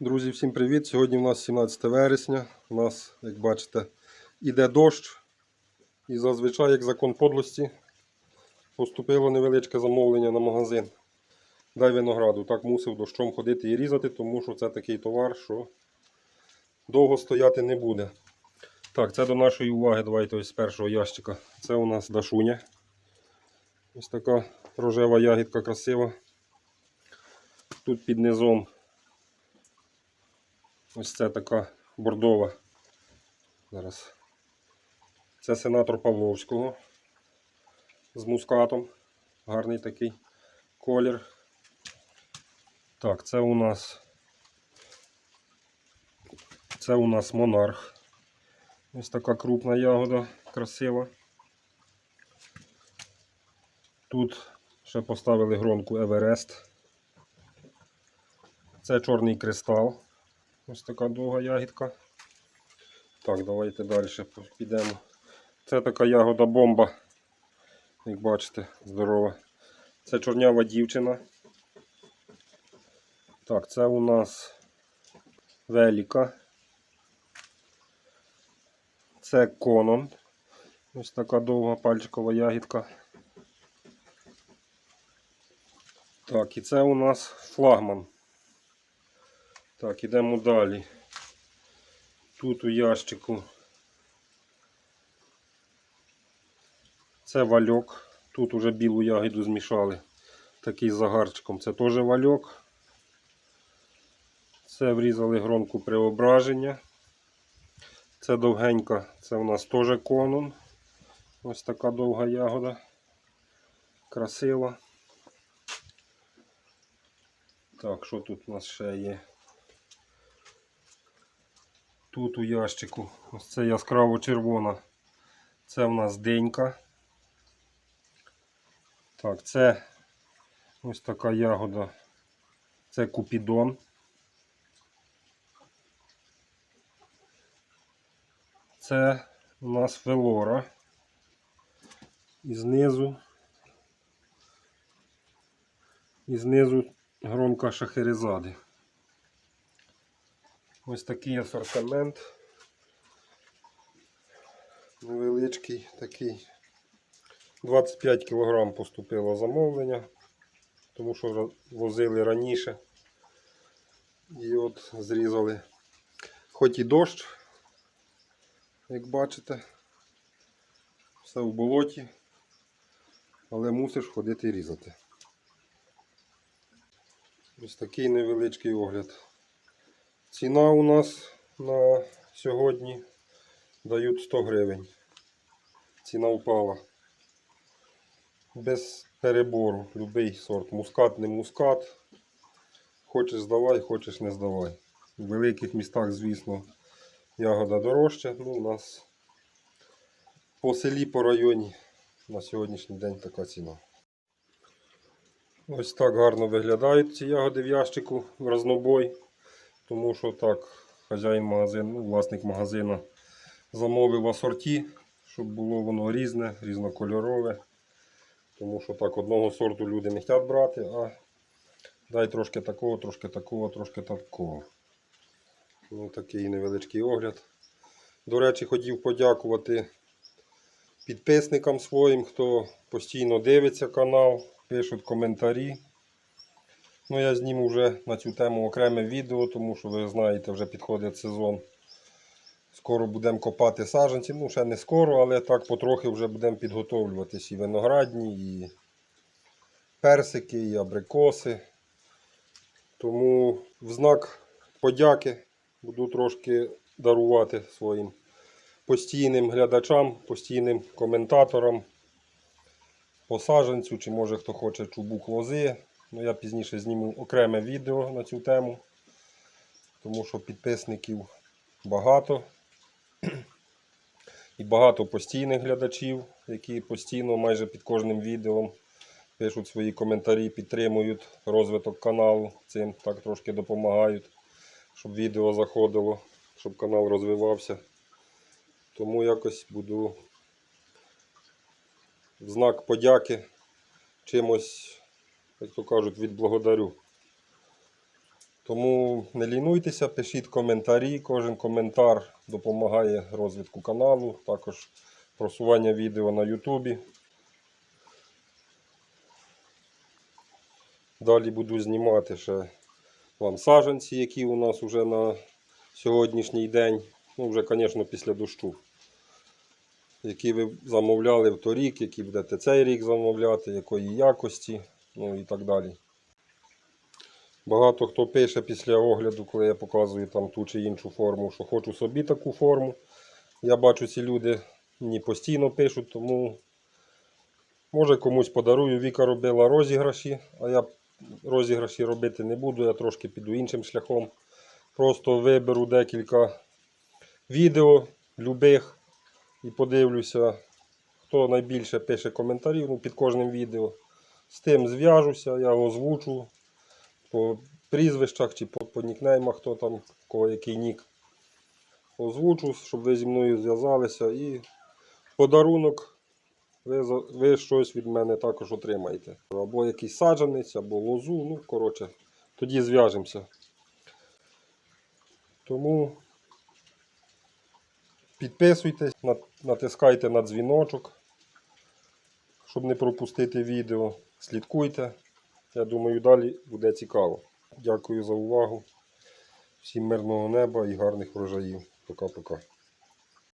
Друзі, всім привіт! Сьогодні у нас 17 вересня. У нас, як бачите, іде дощ. І зазвичай, як закон подлості, поступило невеличке замовлення на магазин. Дай винограду. Так мусив дощом ходити і різати, тому що це такий товар, що довго стояти не буде. Так, це до нашої уваги. Давайте ось з першого ящика. Це у нас дашуня. Ось така рожева ягідка красива. Тут під низом Ось це така бордова. Зараз. Це сенатор Павловського з мускатом. Гарний такий колір. Так, це у нас це у нас монарх. Ось така крупна ягода, красива. Тут ще поставили гронку Еверест. Це чорний кристал. Ось така довга ягідка. Так, давайте далі підемо. Це така ягода бомба. Як бачите, здорова. Це чорнява дівчина. Так, це у нас веліка. Це конон. Ось така довга пальчикова ягідка. Так, і це у нас флагман. Так, ідемо далі. Тут у ящику це вальок. Тут уже білу ягіду змішали. Такий з загарчиком. Це теж вальок. Це врізали гронку преображення. Це довгенька, це у нас теж конун. Ось така довга ягода. Красива. Так, що тут у нас ще є? Тут у ящику ось це яскраво червона. Це в нас денька. Так, це ось така ягода. Це купідон. Це у нас велора. І знизу. І знизу громка шахерезади. Ось такий асортимент. Невеличкий такий. 25 кг поступило замовлення, тому що возили раніше. І от зрізали. Хоч і дощ, як бачите, все в болоті, але мусиш ходити і різати. Ось такий невеличкий огляд. Ціна у нас на сьогодні дають 100 гривень. Ціна впала. Без перебору. Любий сорт. Мускат, не мускат. Хочеш здавай, хочеш не здавай. В великих містах, звісно, ягода дорожча. Ну, у нас по селі, по районі на сьогоднішній день така ціна. Ось так гарно виглядають ці ягоди в ящику в разнобой. Тому що так, хазяїн магазину, ну, власник магазину замовив асорті, щоб було воно різне, різнокольорове. Тому що так одного сорту люди не хочуть брати, а дай трошки такого, трошки такого, трошки такого. Ну, такий невеличкий огляд. До речі, хотів подякувати підписникам своїм, хто постійно дивиться канал, пишуть коментарі. Ну, я зніму вже на цю тему окреме відео, тому що ви знаєте, вже підходить сезон. Скоро будемо копати саджанці. Ну, ще не скоро, але так потрохи вже будемо підготовлюватись і виноградні, і персики, і абрикоси. Тому в знак подяки буду трошки дарувати своїм постійним глядачам, постійним коментаторам по саджанцю, чи може хто хоче чубук лози. Ну, я пізніше зніму окреме відео на цю тему, тому що підписників багато. І багато постійних глядачів, які постійно майже під кожним відео пишуть свої коментарі, підтримують розвиток каналу, цим так трошки допомагають, щоб відео заходило, щоб канал розвивався. Тому якось буду в знак подяки чимось, як то кажуть, відблагодарю. Тому не лінуйтеся, пишіть коментарі. Кожен коментар допомагає розвитку каналу, також просування відео на Ютубі. Далі буду знімати ще вам саджанці, які у нас вже на сьогоднішній день. Ну, вже, звісно, після дощу. Які ви замовляли в торік, які будете цей рік замовляти, якої якості, ну і так далі. Багато хто пише після огляду, коли я показую там ту чи іншу форму, що хочу собі таку форму. Я бачу, ці люди мені постійно пишуть, тому може комусь подарую. Віка робила розіграші, а я розіграші робити не буду, я трошки піду іншим шляхом. Просто виберу декілька відео любих і подивлюся, хто найбільше пише коментарів ну, під кожним відео. З тим зв'яжуся, я озвучу по прізвищах чи по, по нікнеймах, хто там, кого який нік. Озвучу, щоб ви зі мною зв'язалися і подарунок ви, ви щось від мене також отримаєте. Або якийсь саджанець, або лозу, ну, коротше, тоді зв'яжемося. Тому підписуйтесь, натискайте на дзвіночок, щоб не пропустити відео. Слідкуйте. Я думаю, далі буде цікаво. Дякую за увагу. Всім мирного неба і гарних врожаїв. Пока-пока.